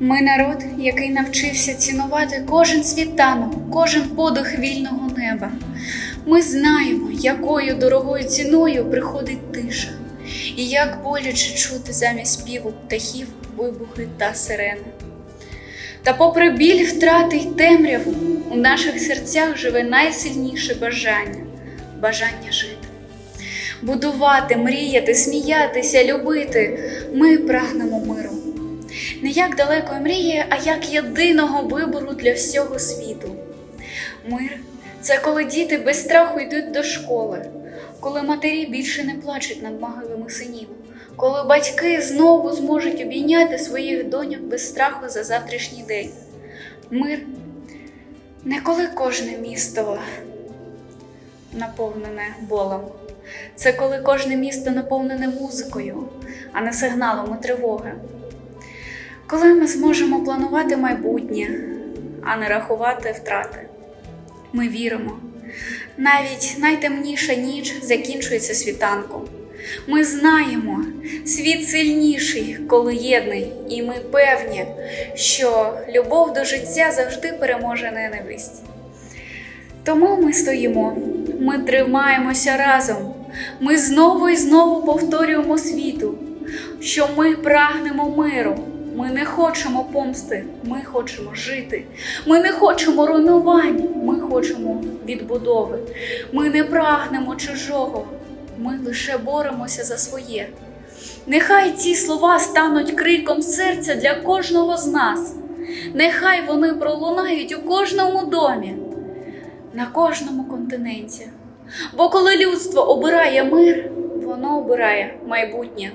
народ, який навчився цінувати кожен світанок, кожен подих вільного неба. Ми знаємо, якою дорогою ціною приходить тиша, і як боляче чути замість співу птахів, вибухи та сирени. Та попри біль втрати й темряву, у наших серцях живе найсильніше бажання бажання жити. Будувати, мріяти, сміятися, любити. Ми прагнемо миру. Не як далекої мрії, а як єдиного вибору для всього світу. Мир це коли діти без страху йдуть до школи, коли матері більше не плачуть над могилами синів, коли батьки знову зможуть обійняти своїх доньок без страху за завтрашній день. Мир не коли кожне місто наповнене болем. Це коли кожне місто наповнене музикою, а не сигналами тривоги. Коли ми зможемо планувати майбутнє, а не рахувати втрати. Ми віримо. Навіть найтемніша ніч закінчується світанком. Ми знаємо, світ сильніший, коли єдний, і ми певні, що любов до життя завжди переможе ненависть. Тому ми стоїмо, ми тримаємося разом. Ми знову і знову повторюємо світу, що ми прагнемо миру. Ми не хочемо помсти, ми хочемо жити. Ми не хочемо руйнувань, ми хочемо відбудови. Ми не прагнемо чужого, ми лише боремося за своє. Нехай ці слова стануть криком серця для кожного з нас. Нехай вони пролунають у кожному домі, на кожному континенті. Бо коли людство обирає мир, воно обирає майбутнє.